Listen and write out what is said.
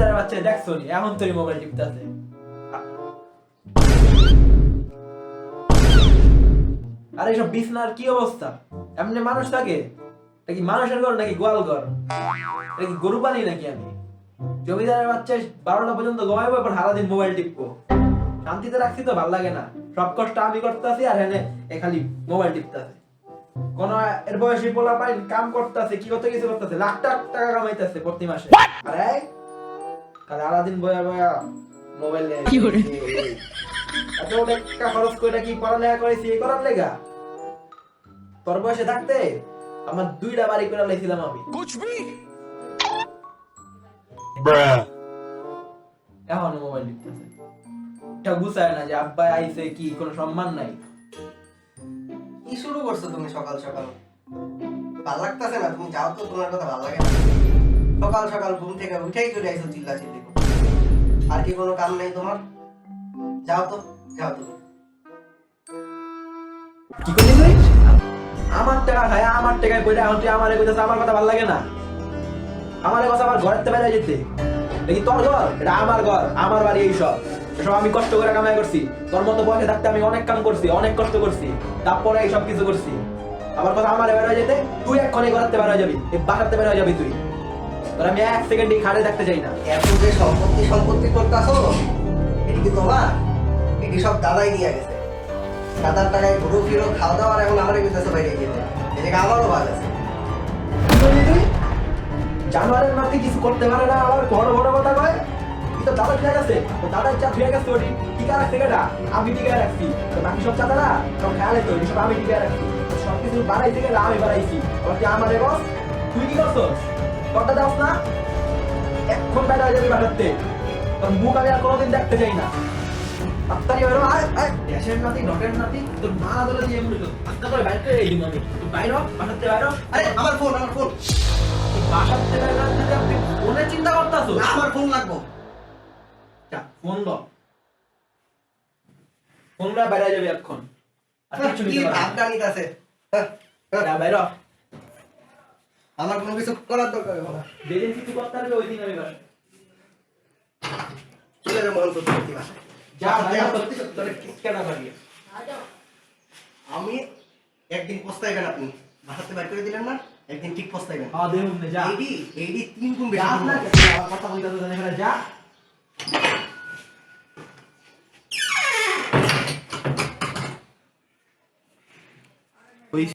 জমিদারের বাচ্চা দেখছ নি এখন তোর মোবাইল টিপতে আছে? আরে বিছনার কি অবস্থা? এমনি মানুষ থাকে? এটা কি মানুষের ঘর নাকি গোয়াল ঘর? এটা কি গরু পালি নাকি আমি? জমিদারের বাচ্চা বারোটা পর্যন্ত ঘুমাইবো এবার সারাদিন মোবাইল টিপবো। শান্তিতে রাখছি তো ভালো লাগে না। সব কষ্ট আমি করতেছি আর হেনে খালি মোবাইল টিপতেছে। কোন এর বয়সী পোলা পাই কাম করতেছে কি করতে কিছু করতেছে লাখ লাখ টাকা কামাইতেছে প্রতি মাসে। আরে কাল আলাদিন বয়া বয়া মোবাইল কি করে? এত টাকা খরচ করে কি পড়ালেখা করেছি? এই করার লেগা? তোর বয়সে থাকতে আমার দুইটা বাড়ি করে লাইছিলাম আমি. এখন মোবাইল টিপতেছে এটা গুছায় না যে আব্বা আইছে কি কোনো সম্মান নাই। কি শুরু করছ তুমি সকাল সকাল? ভালো লাগতেছে না? তুমি যাও তো তোমার কথা ভালো লাগে না। সকাল সকাল ঘুম থেকে উঠেই চলে আইছো চিল্লা চিল্লি। আর কি কোনো কাম নেই তোমার? যাও তো যাও তো কি করলি তুই? আমার টাকা খায় আমার টাকায় কইরা এখন তুই আমারে কইতাছ আমার কথা ভালো লাগে না। আমার কথা আমার ঘরের থেকে বাইরে যেতে। কি তোর ঘর? এটা আমার ঘর আমার বাড়ি এইসব এসব আমি কষ্ট করে কামাই করছি। তোর মতো বয়সে থাকতে আমি অনেক কাম করছি অনেক কষ্ট করছি। তারপরে এইসব কিছু করছি। আমার কথা আমার বের হয়ে যেতে তুই এক্ষণে বের হয়ে যাবি। এই বাসাতে বের হয়ে যাবি তুই। তোর আমি এক সেকেন্ড খাড়ে থাকতে চাই না। এত যে সম্পত্তি সম্পত্তি করতেছো এটি কি তোমার? এটি সব দাদাই দিয়ে গেছে। দাদার টাকায় ঘুরো ফিরো খাওয়া দাওয়া আর এখন আমার কইতেছে বাইরে যেতে এদিকে আমারও ভাগ আছে। জানোয়ারের নাতি কিছু করতে পারে না আবার বড় বড় কথা কয়? কি তো দাদা ঠিক আছে তো দাদার চা ধুয়ে গেছে ওটি। টিকা রাখছে কেটা আমি টিকা রাখছি। তো বাকি সব চাতারা সব খেয়ালে তো সব আমি টিকা রাখছি। তো সব কিছু বাড়াইতে গেলে আমি বাড়াইছি। আবার কি আমারে বস? তুই কি করছস? কথা দাস না? এখন বেড়া হয়ে যাবি বাসাতে তোর মুখ আমি আর কোনোদিন দেখতে চাই না। তাড়াতাড়ি বেরো আয় আয়। দেশের নাতি ডটের নাতি তোর মা ধরে দিয়ে এমনি আস্তে করে বাইরে করে এই আমি। তুই বাসাতে বাইর আরে আমার ফোন আমার ফোন আপনি ফোনে চিন্তা করতেছো? আমার ফোন লাগবো। ফোন দাও ফোন না বাইরে যাবে এখন আর কিছু নিতে পারবে ভাবটা নিতেছে না বাইরে হ। আমার কোনো কিছু করার দরকার হবে না। যেদিন কিছু করতে পারবে ওই দিন আমি বাসায়। চলে যাব অন্তত প্রতি মাসে। যা সত্যি সত্যি তোরে কেনা পারিয়ে আমি একদিন পস্তাইবেন আপনি। বাসাতে বাইর করে দিলেন না একদিন ঠিক পস্তাইবেন। হ্যাঁ দেখুন যা। এইডি এইডি তিন গুণ বেশি গুণ। কথা বলতে যা।